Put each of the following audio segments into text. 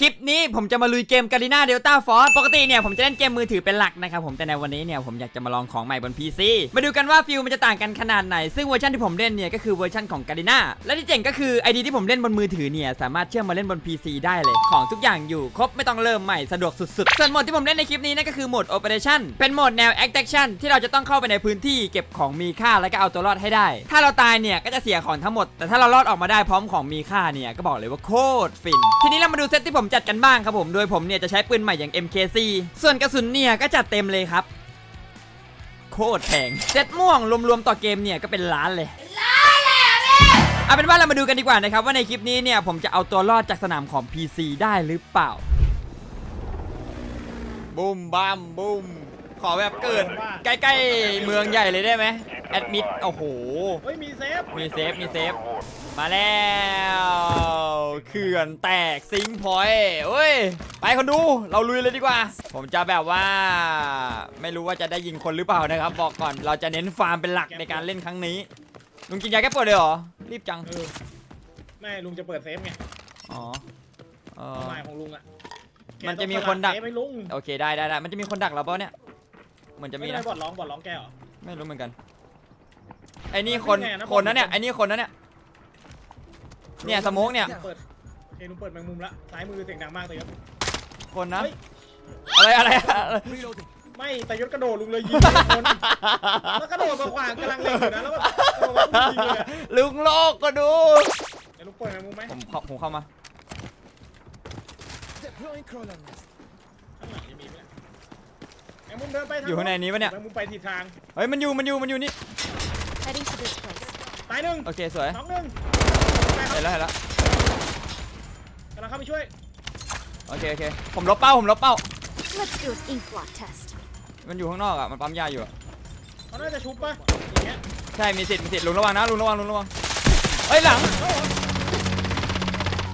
คลิปนี้ผมจะมาลุยเกมกา r ิน่าเดลต้าฟอร์ปกติเนี่ยผมจะเล่นเกมมือถือเป็นหลักนะครับผมแต่ในวันนี้เนี่ยผมอยากจะมาลองของใหม่บน PC มาดูกันว่าฟิลมันจะต่างกันขนาดไหน ซึ่งเวอร์ชันที่ผมเล่นเนี่ยก็คือเวอร์ชันของกา r ิน่าและที่เจ๋งก็คือไอดีที่ผมเล่นบนมือถือเนี่ยสามารถเชื่อมมาเล่นบน PC ได้เลย ของทุกอย่างอยู่ครบไม่ต้องเริ่มใหม่สะดวกสุดๆ ส่วนโหมดที่ผมเล่นในคลิปนี้นั่นก็คือโหมด Operation เป็นโหมดแนว Action ที่เราจะต้องเข้าไปในพื้นที่เก็บของมีค่าแล้วก็เอาตัวรอดให้ได้ ถ้าเราตายเนี่ยก็จะเสียของทั้งหมด แต่ถ้าเรารอดออกมาได้พร้อมของมีค่าเนี่ยก็บอกเลยว่าโคตรฟิน ทีนี้เรามาดูเซตที่ผมจัดกันบ้างครับผม โดยผมเนี่ยจะใช้ปืนใหม่อย่าง MKC ส่วนกระสุนเนี่ยก็จัดเต็มเลยครับ โคตรแพงเซตม่วงรวมๆต่อเกมเนี่ยก็เป็นล้านเลยเอาเป็นว่าเรามาดูกันดีกว่านะครับว่าในคลิปนี้เนี่ยผมจะเอาตัวรอดจากสนามของ PC ได้หรือเปล่าบุมบัมบุมขอแบบเกิดใกล้ๆเมืองใหญ่เลยได้ไหมแอดมิดโอ้โห เฮ้ยมีเซฟ มีเซฟ มีเซฟ มาแล้วเขื่อนแตกซิงค์พอยต์เอ้ย ไปคนดูเราลุยเลยดีกว่า ผมจะแบบว่า ไม่รู้ว่าจะได้ยิงคนหรือเปล่านะครับ บอกก่อนเราจะเน้นฟาร์มเป็นหลักในการเล่นครั้งนี้ ลุงกินยาแก้ปวดเลยเหรอ รีบจัง เออแม่ลุงจะเปิดเซฟไงอ๋อเอเป้าอหมายของลุงอะมันจะมีคนดักเซฟให้ลุงโอเคได้ได้ได้มันจะมีคนดักเราเปล่าเนี่ยเหมือนจะมีไม่ได้นะบอดร้องบอดร้องแกเหรอ ไม่รู้เหมือนกัน ไอ้นี่คน ไม่แน่นะคนนะเนี่ย ผม ไอ้นี่คนนะเนี่ย เนี่ยสโมกเนี่ย เปิดโอเคลุงเปิดแมงมุมละซ้ายมือเสียงดังมากแต่ยศคนนะเฮ้ยอะไรอะไรอะไรไม่แต่ยศกระโดดลุงเลยยิงคนแล้วกระโดดมาขวางกำลังเล็งอยู่นะแล้วแบบกระโดดมายิงเลยอะลุงโลกก็ดู เดี๋ยวลุงเปิดแมงมุมไหมผมเข้าผมเข้ามา Deploying crawler nest. ข้างหลังจะมีไหมแมงมุมเดินไปทางอยู่ข้างในนี้ปะเนี่ย แมงมุมไปทิศทางเฮ้ยมันอยู่มันอยู่มันอยู่นี่ Heading to this place. ตายหนึ่งโอเคสวยสองหนึ่งตายค เห็นรับแล้วเห็นแล้วกำลังเข้าไปช่วยโอเคโอเคผมลบเป้าผมลบเป้า Let's do an ink blot test. มันอยู่ข้างนอกอะมันปั๊มยาอยู่อะเขาน่าจะชุบปะอย่างเงี้ยใช่มีสิทธิ์มีสิทธิ์ลุงระวังนะลุงระวังลุงระวังเฮ้ยหลัง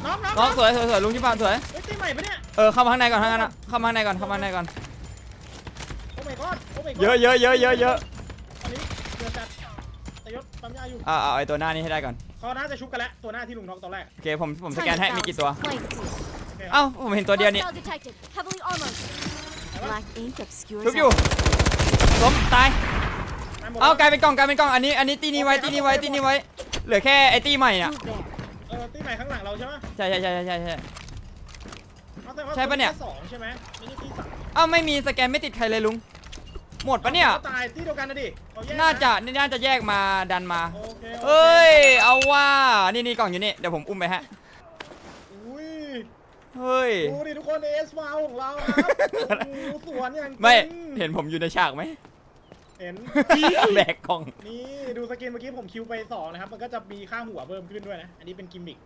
น้องน้องน้องสวยสวยสวยลุงที่ผ่านสวยเฮ้ยตีใหม่ปะเนี่ยเออเข้ามาข้างในก่อนข้างในนะเข้ามาข้างในก่อนเข้ามาข้างในก่อนโอ้ my god โอ้ my god เยอะเยอะเยอะเยอะเยอะตอนนี้เดือดจัดแต่ยศปั๊มยาอยู่อ่าเอาไอ้ตัวหน้านี้ให้ได้ก่อน เขาน่าจะชุบกันแล้วตัวหน้าที่ลุงน็อกตอนแรกโอเคผมผมส Time แกน to ให้มี balance กี่ตัว the playing field. โอเคเอ้าผมเห็นตัวเดียวนี่ Hostile detected. Heavily armored. Black ink obscures ชุบอยู่ everything. ล้มตายตายหมดเอาแล้วกลายเป็นกล่องกลายเป็นกล่องอันนี้อันนี้ตีนี้ไว้ตีนี้ไว้ตีนี้ไว้ เหลือแค่ไอ้ตีใหม่อะ Move there. เออตีใหม่ข้างหลังเราใช่ไหมใช่ใช่ใช่ใช่ใช่ใช่ เอาแต่ว่าใช่ปะเนี่ย ตีสองใช่ไหมไม่ใช่ตีสามเอ้าไม่มีสแกนไม่ติดใครเลยลุง หมดปะเนี่ยขาตายที่เดียวกันนะดิเขแยกน่าจะน่าจะแยกมาดันมา โอเคโอคเฮ้ย เอาว่า นี่นี่กล่องอยู่นี่ เดี๋ยวผมอุ้มไปฮะ อุ้ยเฮ้ย ดูดิทุกคนเอสวาวของเราครับโอ้โหสวนอย่างจริงไม่ เห็นผมอยู่ในฉากไหม เห็น แบกกล่อง นี่ดูสกินเมื่อกี้ผมคิวไปสองนะครับ มันก็จะมีค่าหัวเพิ่มขึ้นด้วยนะ อันนี้เป็นกิมมิค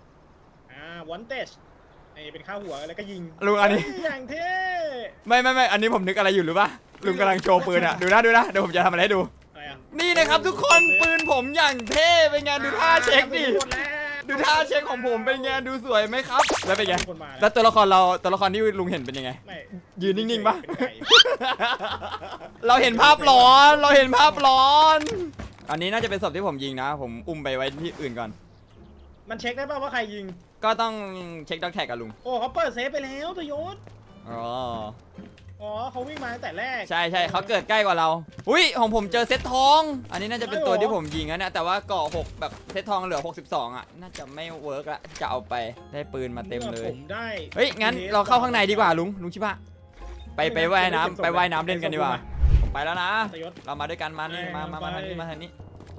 อ่าวันเตจ นี่เป็นค่าหัวแล้วก็ยิงลุงอันนี้เฮ้ยอย่างเท่ไม่ไม่ไม่อันนี้ผมนึกอะไรอยู่หรือปะลุงกำลังโชว์ปืนอะดูนะดูนะเดี๋ยวผมจะทำอะไรให้ดู อะไรอะนี่นะครับทุกคนปืนผมอย่างเท่เป็นไงดูท่าเช็คดิหมแล้วดูท่าเช็คของผมเป็นไงดูสวยไหมครับแล้วเป็นไงมีคนมาแล้วตัวละครเราตัวละครที่ลุงเห็นเป็นยังไง ไม่ยืนนิ่งๆปะ เป็นไก่เราเห็นภาพหลอนเราเห็นภาพหลอน อันนี้น่าจะเป็นศพที่ผมยิงนะ ผมอุ้มไปไว้ที่อื่นก่อน มันเช็คได้ป่าวว่าใครยิง ก็ต้องเช็คด็อกแท็กกับลุง โอ้เขาเปิดเซฟไปแล้วตัวยศอ๋อ อ๋อเขาวิ่งมาตั้งแต่แรก ใช่ใช่เขาเกิดใกล้กว่าเรา อุ้ยของผมเจอเซตทอง อันนี้น่าจะเป็นตัวที่ผมยิงนะเนี่ยแต่ว่าเกาะ6แบบเซตทองเหลือ 62 อะ น่าจะไม่เวิร์กละจะเอาไปได้ปืนมาเต็มเลย ผมได้เฮ้ย งั้นเราเข้าข้างในดีกว่าลุงลุงชิบะไปไปว่ายน้ำไปว่ายน้ำเล่นกันดีกว่า ผมไปแล้วนะตัวยศ เรามาด้วยกันมานี่ไปมามามาไปทางนี้มาทางนี้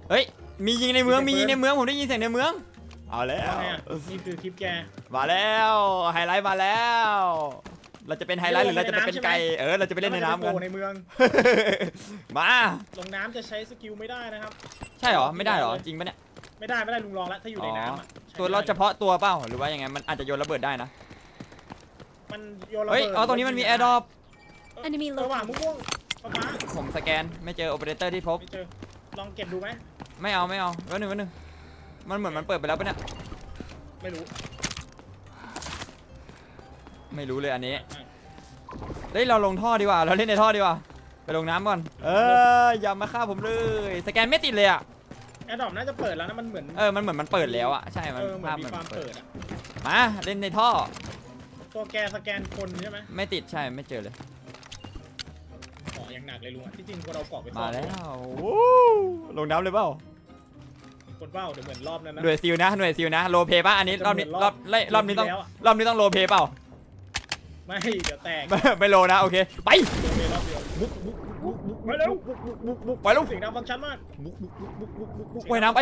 เฮ้ย มียิงในเมืองมียิงในเมืองผมได้ยินเสียงในเมือง เอาแล้วว่าไงอะนี่คือคลิปแก มาแล้วไฮไลท์มาแล้ว เราจะเป็นไฮไลท์หรือเราจะไปเป็นไก่เออเราจะไปเล่นในน้ำกันโผล่ในเมืองมาลงน้ำจะใช้สกิลไม่ได้นะครับ ใช่เหรอไม่ได้เหรอจริงปะเนี่ยไม่ได้ไม่ได้ลุงลองแล้วถ้าอยู่ในน้ำอะตัวเราเฉพาะตัวเปล่าหรือว่ายังไงมันอาจจะโยนระเบิดได้นะมันโยนระเฮ้ยเบิดเอาตรงนี้มันมีแอร์ดรอป Enemy ระหว่าง located. ม่วงๆฟ้าผมสแกนไม่เจอโอเปอเรเตอร์ที่พๆบไม่เจอลองเก็บดูไหมไม่เอาไม่เอาวันหนึ่งวันหนึ่ง มันเหมือนมันเปิดไปแล้วปะเนี่ย ไม่รู้ไม่รู้เลยอันนี้อะเฮ้ยเราลงท่อดีกว่า เราเล่นในท่อดีกว่า ไปลงน้ำก่อน เอออย่ามาฆ่าผมเลย สแกนไม่ติดเลยอะ แอร์ดรอปน่าจะเปิดแล้วนะมันเหมือนเออ มันเหมือนมันเปิดแล้วอะ ใช่ มันเออเหมือภานพมีมันความเปิเปิดดอะมา เล่นในท่อ ตัวแกสแกนคนใช่ไหมไม่ติดใช่ ไม่เจอเลย เกาะอย่างหนักเลยลุงอะที่จริงควรเอาเกาะไปซ่มาอนแล้ววู้ลงน้ำเลยเปล่า คนเบ้าเดี๋ยวเหมือนรอบนั้นนะ หน่วยซิลนะหน่วยซิลนะโลเพป่ะอันนี้รอบนี้เหมือนรรออบบเล่รอบนี้ต้องรอบที่แล้วอะ รอบนี้ต้องโลเพเปล่า ไม่เดี๋ยวแตกไม่ไม่โลนะโอเคไป โดนไปรอบเดียวบุ๊กบุ๊กบุ๊กบุ๊กไปแล้วบุ๊กบุ๊กบุ๊กบุ๊กไปแล้ว เสียงดังฟังก์ชันมากบุ๊กบุ๊กบุ๊กบุ๊กบุ๊กบุ๊กบุ๊กว่ายน้ำไป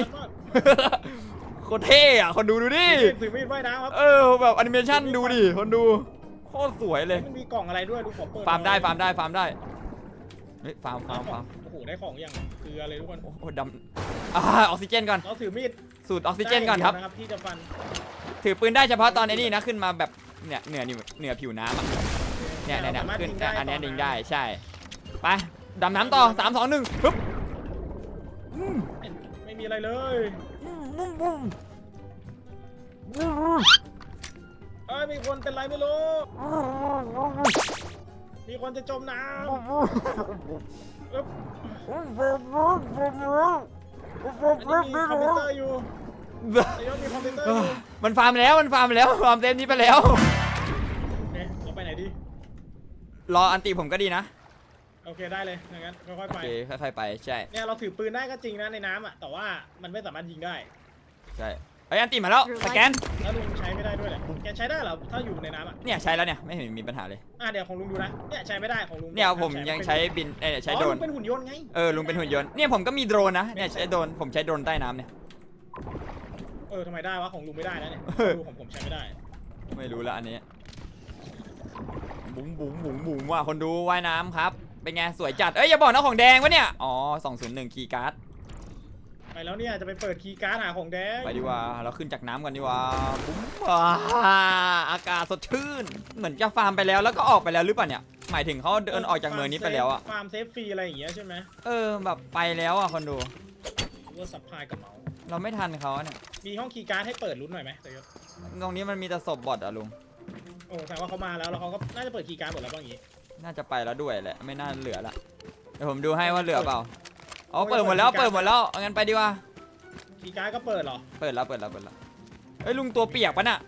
โคตรเท่อะคนดูดูดิถือมีดว่ายน้ำครับเออแบบแอนิเมชันดูดิคนดูโคตรสวยเลย มันมีกล่องอะไรด้วยดูขอเปิดฟาร์มได้ฟาร์มได้ฟาร์มได้ เฮ้ยฟาร์มฟาร์มฟาร์มโอ้โหได้ของอย่างเกลือเลยทุกคน โอ้โหดำอ่าออกซิเจนก่อนเราถือมีดสูตรออกซิเจนก่อนครับ ได้ย่างเดียวนะครับที่จะฟันถือปืนได้เฉพาะตอนไอ้นี่นะขึ้นมาแบบเนี่ยเหนือนี่เหนือผิวน้ำอะเนี่ยเนี่ยเนี่ยราสามารถขึ้นยิงได้อันเนี้ยตดึงำได้ใช่ไปดำน้ำต่อสามสองหนึ่งปึ๊บอืมไม่มีอะไรเลยอืมอืมอืมอืมเอ้ยมีคนเป็นไรไม่รู้ มีคนจะจมน้ำอึ๊บอันนี้มีคอมพิวเตอร์อยู่นายกมีคอมพิวเตอร์อยู่มันฟาร์มแล้วมันฟาร์มแล้วฟาร์มเต็มที่ไปแล้วเอ๊ะเราไปไหนดี รออันติผมก็ดีนะโอเคได้เลยอย่างนั้นค่อยๆโอไป เคค่อยๆไปใช่เนี่ยเราถือปืนได้ก็จริงนะในน้ำอะแต่ว่ามันไม่สามารถยิงได้ ใช่ เอ้ยอันติมาแล้วสแกนแล้วลุงใช้ไม่ได้ด้วยแหละแกใช้ได้เหรอถ้าอยู่ในน้ำอะเนี่ยใช้แล้วเนี่ยไม่เห็นมีปัญหาเลยอะเดี๋ยวของลุงดูนะเนี่ยใช้ไม่ได้ของลุงเนี่ยผมยังใช้บินเอ้ยใช้โดรอ๋อลุนงเป็นหุ่นยนต์ไงเออลุงเป็นหุ่นยนต์เนี่ยผมก็มีโดรนนะเนี่ยใช้โดรนผมใช้โดรนใต้น้ำเนี่ยเออทำไมได้วะของลุงไม่ได้นะเนี่ยเออดูของผมใช้ไม่ได้ ไม่รู้ละอันนี้บุ๋งบุ๋งบุ๋งบุ๋งว่ะคนดูว่ายน้ำครับเป็นไงสวยจัดเอ้ยอย่าบอกนะของแดงวะเนี่ยอ๋อ201คีย์การ์ดไป แล้วเนี่ยจะไปเปิดคีย์การ์ดหาของแดงไปดีกว่า เราขึ้นจากน้ำกันดีกว่าบุ๋มอ่าอากาศสดชื่น เหมือนจะฟาร์มไปแล้วแล้วก็ออกไปแล้วหรือเปล่าเนี่ย หมายถึงเขาเดินออกจากเมืองนี้ไปแล้วอะฟาร์มเซฟฟรีอะไรอย่างเงี้ยใช่ไหมเออแบบไปแล้วอะคนดูหรือว่าซัพพลายกับเมาส์เราไม่ทันเขาเนี่ย มีห้องคีย์การ์ดให้เปิดลุ้นหน่อยไหมแต่ยศตรงนี้มันมีแต่ศพบอทอะลุง โอ้แสดงว่าเขามาแล้วแล้วเขาก็น่าจะเปิดคีย์การ์ดหมดแล้วบ้างอย่างงี้ น่าจะไปแล้วด้วยแหละ ไม่น่าเหลือละ เดี๋ยวผมดูให้ว่าเหลือเปล่า อ๋อเปิดหมดแล้วเปิดหมดแล้วเอางั้นไปดีกว่าคีย์การ์ดก็เปิดเหรอเปิดแล้วเปิดแล้วเปิดแล้วเอ้ยลุงตัวเปียกปะน่ะ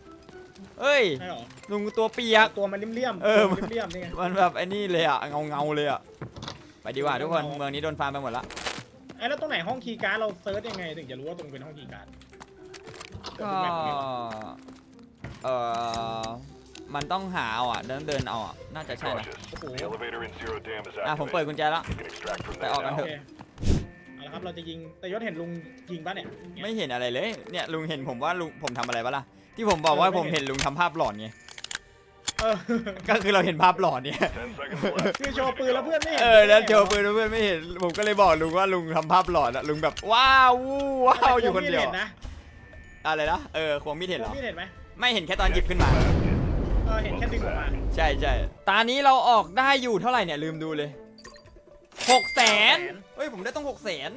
เอ้ยใช่เหรอลุงตัวเปียก ตัวมันเลี่ยมๆเออ ตัวมันเลี่ยมๆนี่ไง มันแบบไอ้นี่เลยอะเงาเงาๆเลยอะไปดีกว่าทุกคนเมืองนี้โดนฟาร์มไปหมดละ ไอ้แล้วตรงไหนห้องคีย์การ์ดเราเซิร์ชยังไงถึงจะรู้ว่าตรงเป็นห้องคีย์การ์ดก็ เออมันต้องหาเอาอะเดินเดินเอาอะน่าจะใช่นะโอ้โห The elevator in Zero Dam is อะผมเปิด activated. กุญแจแล้ว You can extract from ไป there ออกกัน now. เถโออะเค เอาละครับ เราจะยิงแต่ยศเห็นลุงยิงปะเนี่ย ไม่เห็นอะไรเลย เนี่ยลุงเห็นผมว่าลุงผมทำอะไรปะล่ะ ที่ผมบอกว่าเออไม่ผมเห็น เห็นลุงทำภาพหลอนไง เออก็คือเราเห็นภาพหลอนเนี่ย Ten seconds left. คือโชว์ปืนแล้วเพื่อนไม่เห็นเออแล้วโจปืนเพื่อนไม่เห็น ผมก็เลยบอกลุงว่าลุงทำภาพหลอนอะลุงแบบว้าววู้ว้าวอยู่คนเดียว ห็นนะอะไรนะ เออควงมีดเห็นเหรอ พี่เห็นไหมไม่เห็นแค่ตอนหยิบขึ้นมา เออเห็นแค่ดึงออกมา ใช่ใช่ตานี้เราออกได้อยู่เท่าไหร่เนี่ยลืมดูเลย หกแสนเฮ้ย ผมได้ต้องหกแสน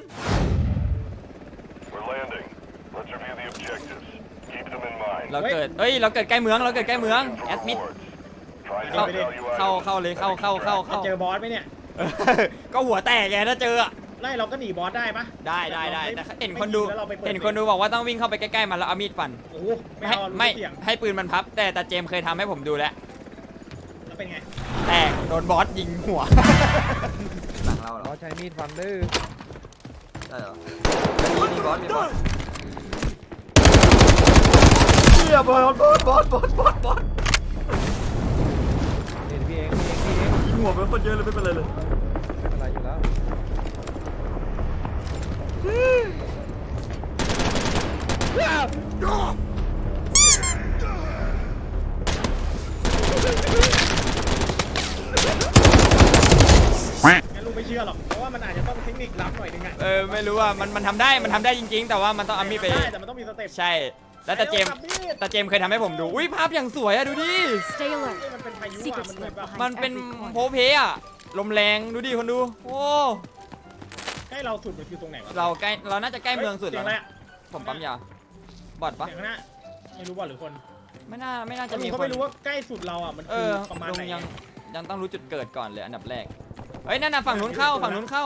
We're landing. Let's review the objectives. Keep them in mind. เราเกิดเฮ้ย เราเกิดใกล้เมือง เราเกิดใกล้เมือง Looking for แอดมิด rewards. Try to เข้า get value เข้า items. เข้าเลย เข้า เข้า เข้า เข้า เจอบอสไหมเนี่ย ก็หัวแตกไงถ้าเจออะไล่เราก็หนีบอสได้ปะได้ได้ได้แต่แต่ราเห็นไม่คนดู ไม่ยิงแล้วราไปปิเห็นคนดูบอกว่าต้องวิ่งเข้าไปใกล้ๆมันแล้วเอามีดฟัน โอ้โหไม่ให้เอาไม่เสี่ยงให้ปืนมันพับ แต่แต่เจมส์เคยทำให้ผมดูแล้ว แล้วเป็นไง แตกโดนบอสยิงหัว หลังเราเหรเราอใช้มีดฟันดื้อใช่เหรอมีมีบอสมีบอสเฮียบอสบอสบอสบอสบอสบอสเห็นพี่เองพี่เองพี่เองหัวเป็นคนเยอะเลยไม่เป็นไรเลยอะไรอยู่แล้ว งั้นลุงไม่ เชื่อหรอก เพราะว่ามันอาจจะต้องเทคนิคลับหน่อยนึงอะเออไม่รู้ว่ามันมันทำได้มันทำได้จริง ๆ แต่ว่ามันต้องเอามีดไป ได้แต่มันต้องมีสเต็ปใช่ แล้วแต่เจมส์อามีดแต่เจมส์เคยทำให้ผมดู อุ้ยภาพอย่างสวยอะดูดิ Stay alert. มันเป็นพายุ Secret อะมันเหมือน slip แบบ behind มันเป็น every โพ corner. เพอะลมแรงดูดิคนดู โอ้ ใกล้เราสุดมันคือตรงไหนวะเราใกล้เราน่าจะใกล้เมืองสุดเสีแล้ยวงอะไรนะอะผมปั๊มยาบอดปะเสียงข้างหน้าไม่รู้บอลหรือคนไม่น่าไม่น่าจะจะมีมีคเขาน ไม่รู้ว่าใกล้สุดเราอะมันเอคืออประมาณลุงไหนยัง ยังต้องรู้จุดเกิดก่อนเลยอันดับแรก เฮ้ยนั่นน่ะฝั่งนู้นเข้าฝั่งนู้นเข้า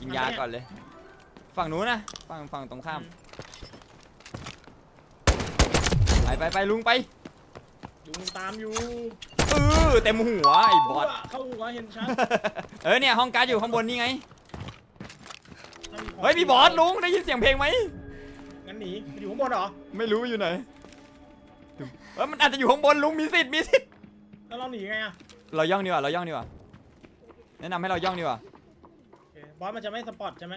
กินยาก่อนเลย ฝั่งนู้นนะฝั่งฝั่งตรงข้าม ไปไปไปลุงไปดูลุงตามอยู่เออเต็มหัวไอ้บอสเข้าหัวเห็นชัดเออเนี่ยห้องการ์ดอยู่ข้างบนนี่ไงถ้าของเฮ้ยพี่บอสลุงได้ยินเสียงเพลงไหมงั้นหนีมันอยู่ข้างบนเหรอ ไม่รู้อยู่ไหนเออมันอาจจะอยู่ข้างบนลุงมีสิทธิ์มีสิทธิ์แล้วเราหนีไงอะ เราย่องดีกว่าเราย่องดีกว่าแนะนำให้เราย่องดีกว่าโอเคบอสมันจะไม่สปอตใช่ไหม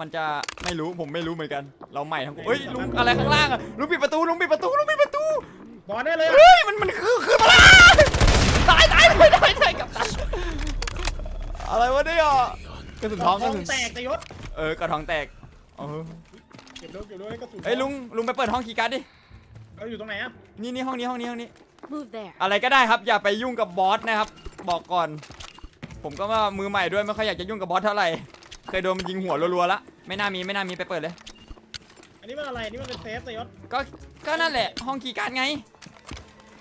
มันจะไม่รู้ผมไม่รู้เหมือนกัน เราใหม่ทั้งคู่เฮ้ยลุงอะไรข้างล่างอะลุงปิดประตูลุงปิดประตูลุงปิดประตูบอสได้เลยอะเฮ้ยมันมันคือคือมาแล้วตายตายตายตายตายกับตายอะไรวะเนี่ยกระสุนท้องกระสุนแตกแต่ยศเออกระท้องแตกเออเก็บรถเก็บรถให้กระสุนเฮ้ยลุงลุงไปเปิดห้องคีย์การ์ดดิ เราอยู่ตรงไหนอะนี่นี่ห้องนี้ห้องนี้ห้องนี้ Move there. อะไรก็ได้ครับ อย่าไปยุ่งกับบอสนะครับ บอกก่อน ผมก็ว่ามือใหม่ด้วยไม่ค่อยอยากจะยุ่งกับบอสเท่าไหร่ เคยโดนมันยิงหัวรัวๆละไม่น่ามีไม่น่ามีไปเปิดเลย อันนี้มันอะไรนี่มันเป็นเซฟแต่ยศก็ก็นั่นแหละ ห้องคีย์การ์ดไง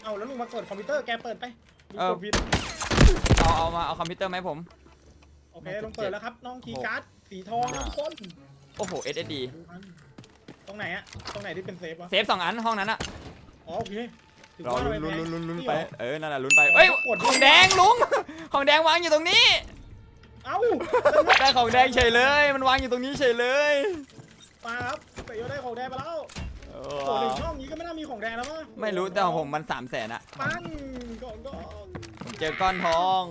เอาแล้วลุงมาเปิดคอมพิวเตอร์แกเปิดไปลุงเออ กดผิดเอาเอามาเอาคอมพิวเตอร์มาให้ผม โอเคลุงเปิดแล้วครับน้องคีย์การ์ดสีทองทุกคนโอ้โห SSD ตรงไหนอะตรงไหนที่เป็นเซฟวะเซฟสองอันห้องนั้นอะอ๋อโอเค ถือรอว่าลุ้นเราลุ้นแพ้ลุ้นลุ้นนี่ไปเหรอเออ นั่นแหละลุ้นไปเอ้ยกดของแดงลุง ของแดงวางอยู่ตรงนี้ เอ้าได้ของแดงเฉยเลย มันวางอยู่ตรงนี้เฉยเลยมาครับแต่ยศได้ของแดงมาแล้วเอโอ้หนึ่งอช่องนี้ก็ไม่น่ามีของแดงแล้วมั้งไม่รู้แต่ของผมมันสามแสนอะปังของดองผมเจอก้อนทอง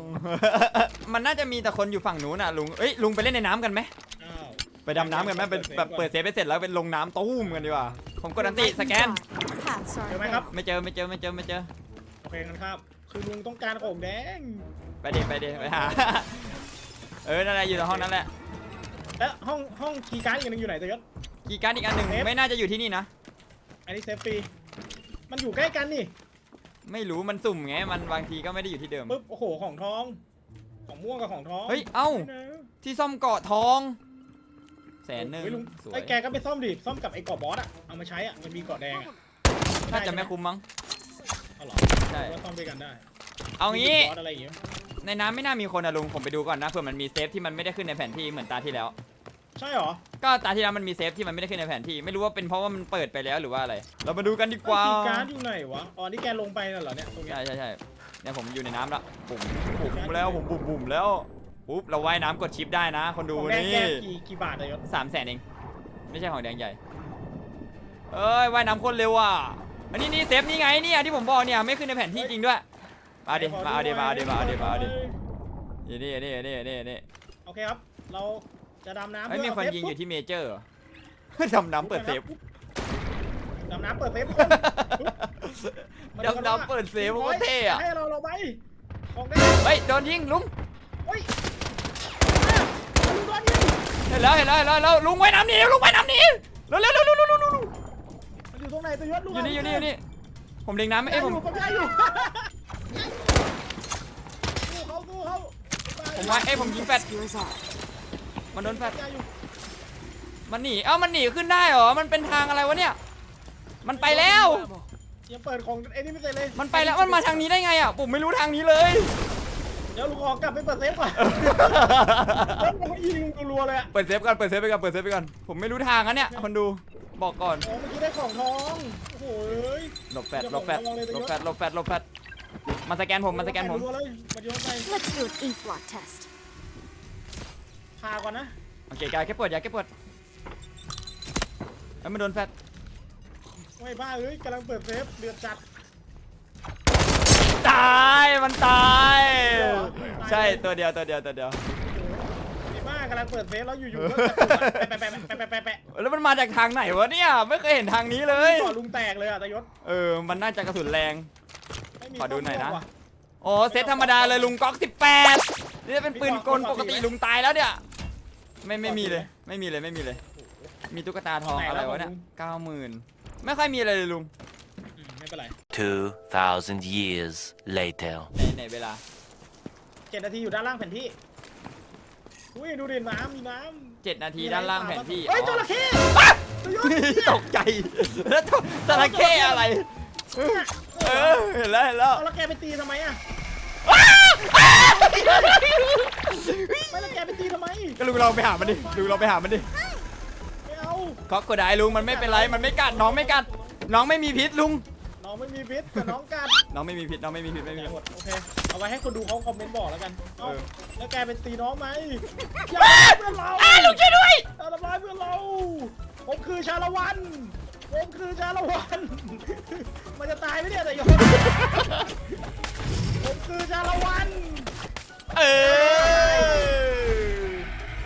มันน่าจะมีแต่คนอยู่ฝั่งนู้นอะลุง เอ้ยลุงไปเล่นในน้ำกันไหม อ้าว ไปดำน้ำกันไหมเป็นแบบเปิดเซฟไปเสร็จแล้วเป็นลงน้ำตู้มกันดีกว่า ผมกดอันติสแกน Paths are เจอไหม there. ครับ ไม่เจอไม่เจอไม่เจอไม่เจอ โอเคกันครับ คือลุงต้องการของแดง ไปดิไปดิไปหา เออนั่นแหละอยู่ในห้องนั้นแหละแล้วห้องห้องคีย์การ์ดอีกหนึงอยู่ไหนแต่ยศ กีย์การ์ดอีกอันหนึ่งเซฟ ไม่น่าจะอยู่ที่นี่นะ อันนี้เซฟฟรีมันอยู่ใกล้กันนี่ ไม่รู้มันสุ่มไงมันบางทีก็ไม่ได้อยู่ที่เดิม ปึ๊บ โอ้โห ของทอง ของม่วงกับของทองเฮ้ย เอ้า ไม่นะที่ซ่อมเกาะทอง แสนหนึ่งเฮ้ยลุงสวไอ้ยยแกก็ไปซ่อมดิ ซ่อมกับไอ้เกาะบอสอะเอามาใช้อะมันมีเกาะแดงอะ น่าจะไม่คุ้มมั้ง เอาเหรอใช่ ว่าซ่อมด้วยกันได้เอางี้บอสอะไรอย่างเงี้ยในน้ำไม่น่ามีคนอะลุง ผมไปดูก่อนนะเผื่อมันมีเซฟที่มันไม่ได้ขึ้นในแผนที่เหมือนตาที่แล้ว ใช่เหรอก็ตาที่แล้วมันมีเซฟที่มันไม่ได้ขึ้นในแผนที่ ไม่รู้ว่าเป็นเพราะว่ามันเปิดไปแล้วหรือว่าอะไร เรามาดูกันดีกว่า คีย์การ์ดอยู่ไหนวะ อ๋อ นี่แกลงไปน่ะเหรอเนี่ยตรงเนี้ย ใช่ใช่ใช่เนี่ยผมอยู่ในน้ำแล้วบุ่มบุ่มแล้วผมบุ่มบุ่มแล้วปุ๊บเราว่ายน้ำกดชิปได้นะ คนดูของแดงนี่แกกี่กี่บาทเลยยศสามแสนเอง ไม่ใช่ของแดงใหญ่ เอ้ยว่ายน้ำโคนเร็วอะอันนี้นี่เซฟนี่ไงเนี่ยที่ผมบอกเนี่ยไม่ขึ้นในแผนที่จริงด้วยมาดิมาเอาดิมาเอาดิมาเอาดิมาเอาดินี่นี่นี่นี่นี่นี่โอเคครับ เราจะดำน้ำเฮ้ยมีคนยิงอยู่ที่ที่เมเจอร์เหรอ ดำน้ำเปิดเซฟดำน้ำเปิดเซฟดำน้ำเปิดเซฟโคตรเท่อะให้เราเราไปของได้เฮ้ยโดนยิงลุงเฮ้ยอะลุงโดนยิงเห็นแล้วเห็นแล้วเห็นแล้วเห็นแล้วลุงว่ายน้ำหนีลุงว่ายน้ำหนี มันอยู่ตรงไหนตัวยศลุงอยู่นี่อยู่นี่อยู่นี่ผมเล็งน้ำไม่เอ้ยผมอยู่ผมได้อยู่สู้เขาสู้เขาผมว่าเอ้ยผมยิงแฟด Yours are. มันโดนแฟดได้อยู่มันหนีเอ้ามันหนีขึ้นได้เหรอมันเป็นทางอะไรวะเนี่ยมันไปแล้วยังเปิดของไอ้นี่ไม่เสร็จเลยมันไปแล้วมันมาทางนี้ได้ไงอะผมไม่รู้ทางนี้เลยเดี๋ยวลุงขอกลับไปเปิดเซฟก่อนแล้วมันก็ยิงรัวๆเลยอะเปิดเซฟก่อนเปิดเซฟไปก่อนเปิดเซฟไปก่อนผมไม่รู้ทางอะเนี่ยคนดู บอกก่อนโอ้เมื่อกี้ได้ของทองโอ้โหยหลบแฟดหลบแฟดหลบแฟดหลบแฟดหลบแฟดมาสแกนผมมาสแกนผมรัวๆเลยมาโยนไป Let's do an ink blot test. พาก่อนนะโอเคกายแค่ปวดอย่าแค่ปวดเอ้ยมันโดนแฟดไม่บ้าเอ้ยกำลังเปิดเซฟเดือดจัด ตายมันตายใช่ตัวเดียวตัวเดียวตัวเดียวไม่บ้ากำลังเปิดเซฟแล้วอยู่ๆก็แปะแปะแปะแปะแปะแปะแล้วมันมาจากทางไหนวะเนี่ย ไม่เคยเห็นทางนี้เลย ต่อลุงแตกเลยอะตายศเออ มันน่าจะกระสุนแรง ไม่มีขอดูหน่อยนะซ่มว่โอ้เซตธรรมดาเลยลุงก๊อก18นี่เป็นปืนกลปกติลุงตายแล้วเนี่ย ไม่ไม่มีเลย ไม่มีเลยไม่มีเลย มีตุ๊กตาทองอะไรวะเนี่ยเก้าหมื่นไม่ค่อยมีอะไรเลยลุงอืมไม่เป็นไร2,000 years later. ในในเวลา เจ็ดนาทีอยู่ด้านล่างแผนที่ อุ้ยดูดิน้ำมีน้7นาำทีด้านล่างแผนที่เฮ้ยจอ๋อระเข้ตายศตกใจแล้วจระเข้อะไร เออเห็นแล้วเห็นแล้วเอาแล้วแกไปตีทำไมอะไม่แล้วแกไปตีทำไมก็ลุงลองไปหามันดิลุงลองไปหามันดิไม่เอาก็กดได้ลุงมันไม่เป็นไรมันไม่กัดน้องไม่กัดน้องไม่มีพิษลุงน้ องไม่มีพิษแต่น้องกัดน้องไม่มีพิษน้องไม่มีพิษไม่มีพิษ หมดโอเคเอาไว้ให้คนดูเขาคอมเมนต์บอกแล้วกันเอ้าเออ แล้วแกเป็นตีน้องไหมอย่าเพื่อนเราอ้าวลุงช่วยด้วยอย่าทำร้ายเพื่อนเรา ผมคือชาละวัน ผมคือชาละวัน มันจะตายไหมเนี่ยแต่ยศผมคือชาละวันเออ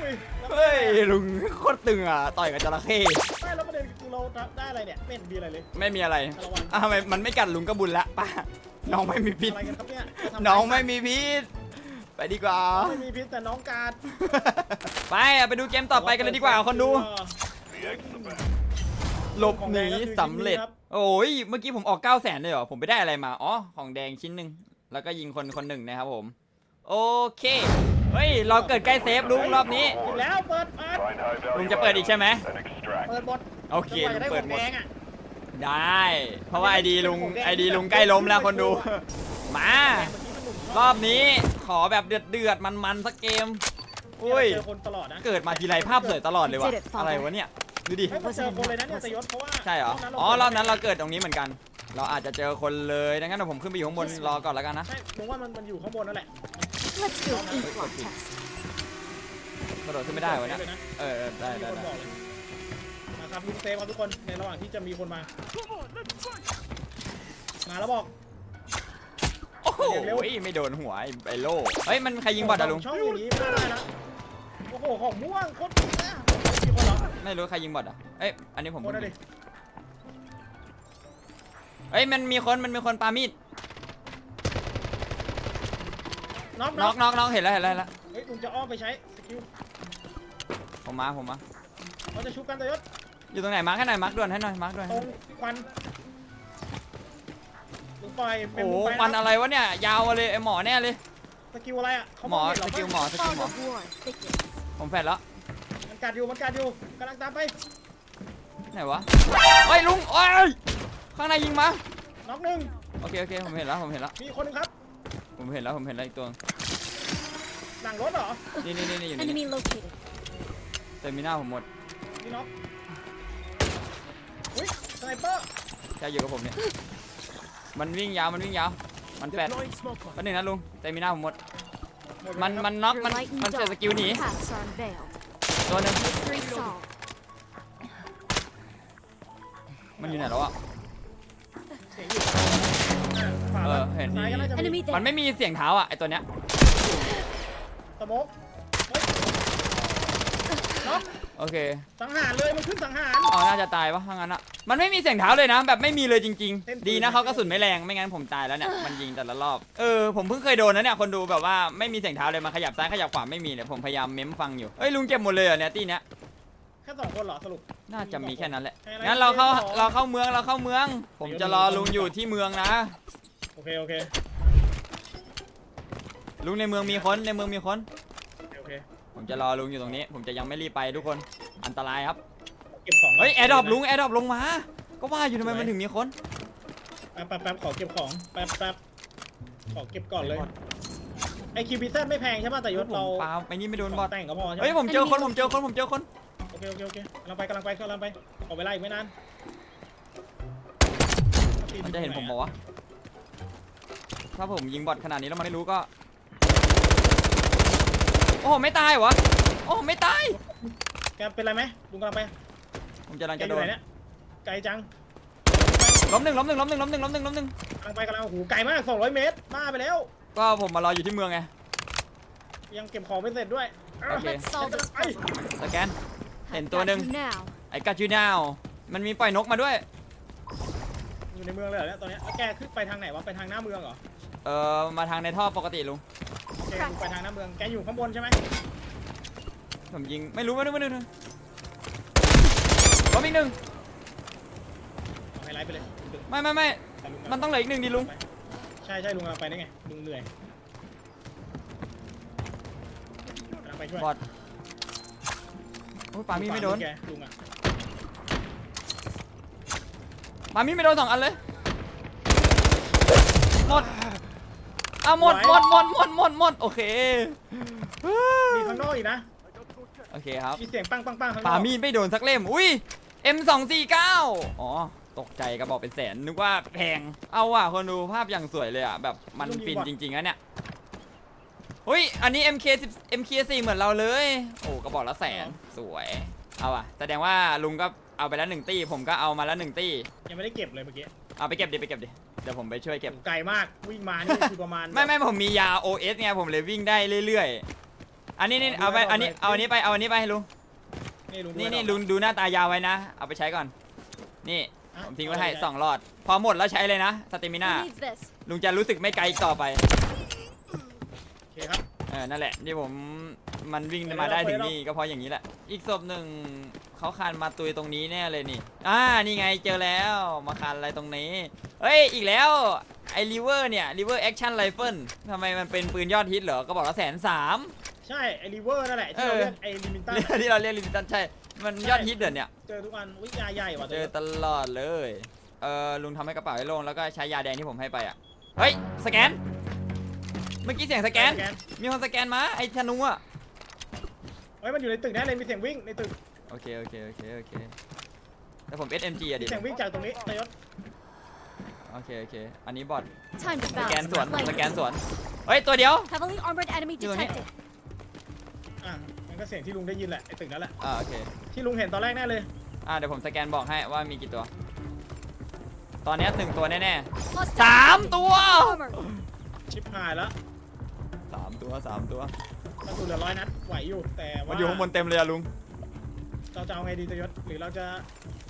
อุ้ยแล้วเฮ้ยลุงโคตรตึงอะต่อยกับจระเข้ไม่แล้วประเด็นคือ เราได้อะไรเนี่ยไม่เห็นมีอะไรเลย ไม่มีอะไรระวังอะทำไมมันไม่กัดลุงก็บุญละป้า น้องไม่มีพิษ อะไรกันครับเนี่ยจะทำร้ายน้องไม่มีพิษ ไปดีกว่าน้องไม่มีพิษแต่น้องการไปอะไปดูเกมต่อไปกันเลยดีกว่าคนดู The eggs are back. หลบหนีสำเร็จ โอ้ย เมื่อกี้ผมออก 9 0 0 0 0เลยเหรอ ผมไปได้อะไรมา อ๋อ ของแดงชิ้นหนึ่ง แล้วก็ยิงคนคนหนึ่งนะครับผม โอเค เฮ้ย เราเกิดใกล้เซฟลุงรอบนี้อีกแล้วเปิดเปิด Find high value ลุงจะเปิดอีกใช่ไหม and extract. เปิดหมดโอเคจนกว่าจะได้เปิขดองหมดแดงอะ ได้ เพราะว่าไอดีลุงไอดีลุงใกล้ล้มแล้วคนดู มา รอบนี้ขอแบบเดือดเดือดๆมันๆสักเกม อุ้ย เจอคนตลอดนะเกิดมาทีไรภาพสวยตลอดเลยวะอะไรวะเนี่ย ดูดิ ไม่เจอคนเลยนะเนี่ยแต่ยศเพราะว่าใช่เหรอตอ๋อ รอบนั้นเราเกิดตรงนี้เหมือนกัน เราอาจจะเจอคนเลยดังนั้นเดี๋ยวผมขึ้นไปอยู่ข้างบนรอก่อนแล้วกันนะใช่ผมว่ามันมันอยู่ข้างบนนั่นแหละ Let's do an ink blot test. กระโดดขึ้นไม่ได้วะเนี่ยเลยนะเออเออได้มีได้คนได้บอกเลยมาครับลุงเซฟครับทุกคนในระหว่างที่จะมีคนมา มาแล้วบอก โอ้โหไม่โดนหัวไอ้ไอ้โล่เฮ้ยมันใครยิงบอลอะลุงช่องอย่างนี้ไม่ได้นะโอ้โหของม่วงโคตรดีนะมีคนเหรอไม่รู้ใครยิงบอลอะเอ้ยอันนี้ผมคนเพิ่งนะยิดิง เอ้ยมันมีคนมันมีคนปามีดน็อกน็น็ออกกน็อกน็อกเห็นแล้วเห็นแล้วเห็นแล้วเฮ้ยลุงจะอ้อมไปใช้สกิลผมมาผมมาเขาจะชุบกันแต่ยศอยู่ตรงไหนมาร์คให้หน่อยมาร์คด่วนให้หน่อยมาร์คด่วนตรงควันลุงปล่อยเป็โอ้โหลุงไปควันนะอะไรวะเนี่ยยาวเลยไอ้หมอแน่เลยสกิลอะไรอะเขาหมอไเนสเรกิลหมอสกิล Fog หมอ of war thickens. ผมแฟดแล้วมันกัดอยู่มันกัดอยู่กำลังตามไปไหนวะเฮ้ยลุงโอ้ย ข้างในยิงมาน็อกหนึ่งโอเคโอเคผมเห็นแล้วผมเห็นแล้วมีคนหนึงครับ ผมเห็นแล้วผมเห็นแล้วอีกตัวหลังรถเหรอนี่นี่นี่นี่อยู่นี่ Enemy located. เต็มมีหน้าผมหมดพี่น็อกอุ้ยสไนเปอร์แค่อยู่กับผมเนี่ยมันวิ่งยาวมันวิ่งยาวมันแฟดก็หนึ่งนะลุงเต็มมีหน้าผมหมด หดเลยมันครับมันน็อก Your มัน light and มันเสีย dark สกิลหนี paths are unveiled. ตัวหนึ่ง Mystery solved. มันอยู่ไหนแล้วอะเสียงอยู่อ่าขวาเออเห็นซ้ายก็น่าจะมี Enemy มัน there. ไม่มีเสียงเท้าอะไอตัวเนี้ยสโมกเฮ้ยน็อกโอเคสังหารเลยมันขึ้นสังหารอ๋อน่าจะตายปะถ้างั้นอะมันไม่มีเสียงเท้าเลยนะแบบไม่มีเลยจริง เต้นปืน ๆ ดีนะเขากระสุนไม่แรงไม่งั้นผมตายแล้วเนี่ยมันยิงแต่ละรอบเออผมเพิ่งเคยโดนนะเนี่ยคนดูแบบว่าไม่มีเสียงเท้าเลยมาขยับซ้ายขยับขวาไม่มีเนี่ยผมพยายามเม้มฟังอยู่เอ้ยลุงเก็บหมดเลยเหรอเนี่ยตีเนี้ยแค่สองคนเหรอสรุป น่าจะมีแค่นั้นแหละให้อะไรงั้นเราเข้าเกมสองเราเข้าเมืองเราเข้าเมือง ผมจะรอลุงอยู่ที่เมืองนะ โอเคโอเคลุงในเมืองมีคนในเมืองมีคน โอเคผมจะรอลุงอยู่ตรงนี้ ผมจะยังไม่รีบไปทุกคน อันตรายครับ เก็บของเฮ้ยแอร์ดรอปลุงแอร์ดรอปลงมา ก็ว่าอยู่ทำไมมันถึงมีคน แป๊บแป๊บแป๊บขอเก็บของแป๊บแป๊บขอเก็บก่อนเลยไอคิวบีเซไม่แพงใช่ป่ะแต่ยศผมเราปาไปนี่ไม่โดนบอลแต่งก็พอใช่ไหมเฮ้ยผมเจอคนผมเจอคนผมเจอคนโอ เคโอเคโอเคกำลังไปกำลังไปกำลังไปขอเวลาอีกไม่นานมันจะเห็นผมบอกว่าถ้าผมยิงบอลขนาดนี้แล้วมันไม่รู้ก็ โอ้โหไม่ตายวะโอ้โหไม่ตายแกเป็นไรไหมลุงกำลังไปผมจะรังแกจะอโดยู่ไหนนเนี่ยไกลจังล้มหนึ่งล้มหนึ่งล้มหนึ่งล้มหนึ่งล้มหนึ่งล้มหนึ่งกำลังไปกำลังโอ้โหไกลมาก200เมตรบ้าไปแล้ว ก็ผมมารออยู่ที่เมืองไงยังเก็บของไม่เสร็จด้วยโอเค Let's solve this ไป puzzle. สแกน เห็น I've ตัว got หนึ่ง you now. ไอ้กาจูนาว มันมีปล่อยนกมาด้วย อยู่ในเมืองเลยเหรอเนี่ยตอนเนี้ยแล้วแกขึ้นไปทางไหนวะ ไปทางหน้าเมืองเหรอ เอ่อมาทางในท่อปกติลุงโอเคลุงไปทางหน้าเมือง แกอยู่ข้างบนใช่ไหมผมยิง ไม่รู้ไม่รู้ไม่รู้ล้มอีกหนึ่งเอาไฮไลท์ไปเลยไม่ไม่ไม่ แต่ลุงมันต้องเหลืออีกหนึ่งดิลุงใช่ใช่ลุงกำลังไปได้ไงลุงเหนื่อยกำลังไปช่วยบอดโอ้ยปามีดไม่โดน แกลุงอะปามีดไม่โดนสองอันเลย หมดอะหมดหมดหมดหมดหมดหมดโอเค มีข้างนอกอีกนะ โอเคครับ มีเสียงปังปังปังข้างนอกปามีดไม่โดนสักเล่ม อุ้ย M249 อ๋อ ตกใจกระบอกเป็นแสน นึกว่าแพง เอาว่ะคนดูภาพอย่างสวยเลยอะ แบบมันฟินจริงๆนะเนี่ย เฮ้ย อันนี้ MK 10 MK 4เหมือนเราเลย โอ้กระบอกละแสน สวย เอาอะแสดงว่าลุงก็เอาไปแล้วหนึ่งตี้ ผมก็เอามาแล้วหนึ่งตี้ ยังไม่ได้เก็บเลยเมื่อกี้เอาไปเก็บดิ ไปเก็บดิ เดี๋ยวผมไปช่วยเก็บ ไกลมากวิ่งมานี่คือประมาณ ไม่ไม่ผมมียา OS ไงผมเลยวิ่งได้เรื่อยๆ อันนี้นี่อ๋อเอาไปดูไว้อันนี้ก่อนเอาอันนี้ไป เอาอันนี้ไปให้ลุง นี่ลุงนี่ด้วยนี่เหรอลุงดูหน้าตายาวไว้นะ เอาไปใช้ก่อน นี่อะผมทิ้งไว้ให้เอาไปสองหลอด พอหมดแล้วใช้เลยนะ สเตมิน่า Who needs this? ลุงจะรู้สึกไม่ไกลอีกต่อไปโอเคครับเออนั่นแหละนี่ผมมันวิ่งไปมาได้แล้วถึงไปแล้วนี่ก็เพราะอย่างนี้แหละ อีกศพหนึ่งเขาคานมาตุยตรงนี้แน่เลยนี่อ่านี่ไงเจอแล้วมาคานอะไรตรงนี้เฮ้ยอีกแล้วไอ้ริเวอร์เนี่ยริเวอร์แอคชั่นไรเฟิลทำไมมันเป็นปืนยอดฮิตเหรอก็บอกละแสนสามใช่ไอรีเวอร์นั่นแหละที่เราเออเรียกไอลิมินตันที่เราเรียกลิมิตันใช่มันยอดฮิตเดี๋ยวเนี่ยเจอทุกอันวิยาใหญ่ว่ะเจอตลอดเลยเออลุงทำให้กระเป๋าให้โล่งแล้วก็ใช้ยาแดงที่ผมให้ไปอะเฮ้ยสแกนเมื่อกี้เสียงสแกน มีคนสแกนมาไอ้ธนูอะเฮ้ยมันอยู่ในตึกแน่เลยมีเสียงวิ่งในตึกโอเคโอเคโอเคโอเคแต่ผม SMG อะมีดิเสียงวิ่งจากตรงนี้ตยศโอเคโอเคอันนี้บอท Time to สแกน bounce. สวน Like สแกนสวนเฮ้ยตัวเดียว Heavily armored enemy Doing it. detected. อะมันก็เสียงที่ลุงได้ยินแหละไอตึกนั่นแหละอ่าโอเคที่ลุงเห็นตอนแรกแน่เลยอ่าเดี๋ยวผมสแกนบอกให้ว่ามีกี่ตัว ตอนเนี้ยหนึ่งตัวแน่ Hostile ๆสาม enemy ตัว armored. ชิปหายแล้วสามตัวสามตัวกระสุนเหลือร้อยนัดไหวอยู่แต่มัว่านอยู่ข้างบนเต็มเลยอะลุงเราจะเอาไงดีตยศหรือเราจะ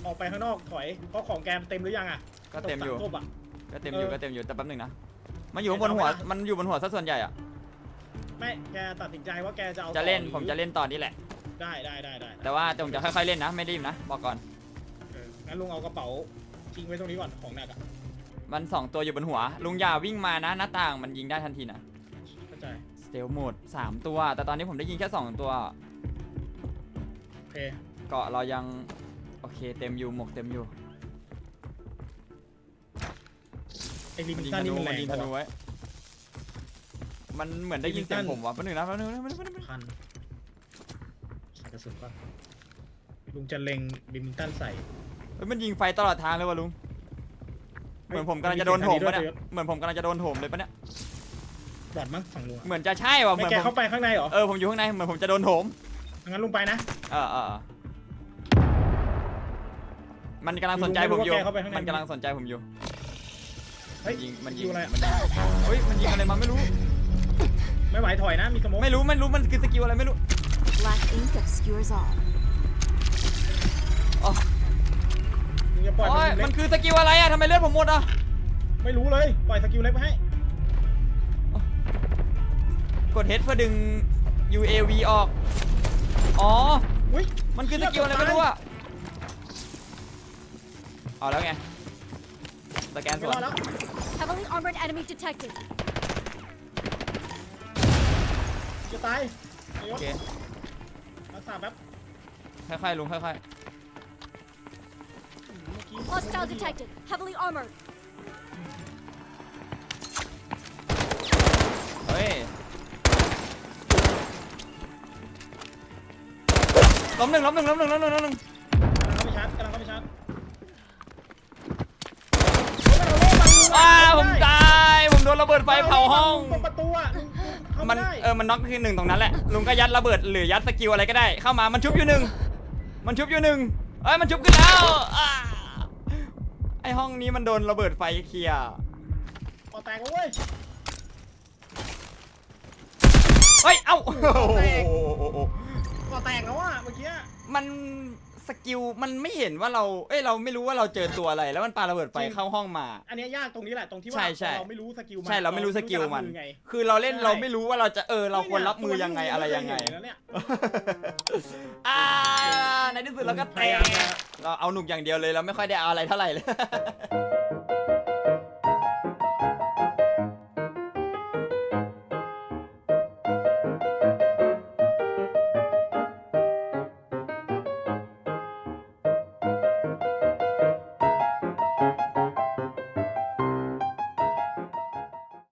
ออกไปข้างนอกถอยเพราะของแกมเต็มหรือยังอะก็เต็มอยู่ตกสาครบอะ ก็เต็มอยู่เออ ก็เต็มอยู่แต่แป๊บหนึงนะมันอยู่ข้างบนหัวไม่เอาไม่เอามันอยู่บนหัวซะส่วนใหญ่อะไม่แกตัดสินใจว่าแกจะเอาจะเล่นต่อหรือผมจะเล่นตอนนี้แหละ ได้ได้ได้ได้แต่ว่าแต่ผมจะค่อยๆเล่นนะไม่รีบนะบอกก่อนเอองั้นลุงเอากระเป๋าทิ้งไว้ตรงนี้ก่อนของหนักอะมันสองตัวอยู่บนหัว ลุงอย่าวิ่งมานะหน้าต่างมันยิงได้ทันทีนะเข้าใจส เตลโหมดสามตัว แต่ตอนนี้ผมได้ยิงแค่สองตัว โอเคเกาะเรายัง โอเคเต็มอยู่หมวกเต็มอยู่ไอ้ลิมันมิยิงตันธนี่นูมันแรมันงยิงธนูกว่า ไว้มันเหมือนได้ยินเสียง Remington ผมว่ะแป๊บนึงนะแป๊บนึงนะแป๊บนึงนะแป๊บนึงนะพันใส่กระสุนก่อนลุงจะเล็งลิมิตันใส่ เฮ้ยมันยิงไฟตลอดทางเลยว่ะลุง เหมือนผมกำลังจะโดนโถมปะเนี่ย เหมือนผมกำลังจะโดนโถมเลยปะเนี่ย บอดมั้งฝั่งลุงอะเหมือนจะใช่ว่ะเหไม่มือนแกผมเข้าไปข้างในเหรอเออผมอยู่ข้างในเหมือนผมจะโดนโถมงั้นลุงไปนะ เออเออเออมันกำลังสนใจผมอยู่ ไม่รู้ว่าแกเข้าไปข้างใน มันกำลังสนใจผมอยู่เฮ้ยยิงมันยิยิงงอะไรมันยิงเฮ้ยมันยิงอะไรมาไม่รู้ ไม่ไหวถอยนะมีสโมองไม่รู้ไม่รู้มันคือสกิลอะไรไม่รู้ Black ink obscures all. อ๋อลุงจะปล่อยโอ้ยสกิลเล็มันกคือสกิลอะไรอะทำไมเลือดผมหมดอะไม่รู้เลยปล่อยสกิลเล็กไปให้ กด H เพื่อดึง UAV ออก อ๋อ อุ้ยมันคือสกิลอะไรไม่รู้อะเอาแล้วไง สแกนสไม่วรนอดแล้ว Heavily armored enemy detected. จะตายนายโอกเค รักษาแป๊บค่อยๆลุงค่อยเมื่อกี้ Hostile detected. Heavily armored. ล้มหนึ่งล้มหนึ่งล้มหนึ่งล้มหนึ่งล้มหนึ่งกำลังเข้าไปชาร์จกำลังเข้าไปชาร์จอ้าผมตายผมโดนระเบิดไฟเผาห้องเปิดประตูอะลุงเข้ามัไม่นได้เออมันน็อกคือหนึ่งตรงนั้นแหละลุงก็ยัดระเบิดหรือยัดสกิลอะไรก็ได้ เข้ามามันชุบอยู่หนึ่งมันชุบอยู่หนึ่งเอ้ยมันชุบขึ้นแล้วอ่าไอห้องนี้มันโดนระเบิดไฟเคลียร์คอแตกแล้วเว้ย เฮ้ยเอ้าแตกคอ แตกแล้วอะเมื่อกี้มันสกิลมันไม่เห็นว่าเรา เอ้ยเราไม่รู้ว่าเราเจอตัวอะไร แล้วมันปาระเบิดไฟเข้าห้องมา อันเนี้ยยากตรงนี้แหละตรงที่ใช่ว่าใช่ เราไม่รู้สกิลมันใช่เราไม่รู้สกิลมันเราไรู้จะรับอไง คือเราเล่นใช่ เราไม่รู้ว่าเราจะเออเราควรรับมือยังไงอะไรยังไงแล้วเนี่ย อ่าในที่สุดเราก็พแตยายามกจะเราเอาหนุกอย่างเดียวเลยเราไม่ค่อยได้เอาอะไรเท่าไหร่เลย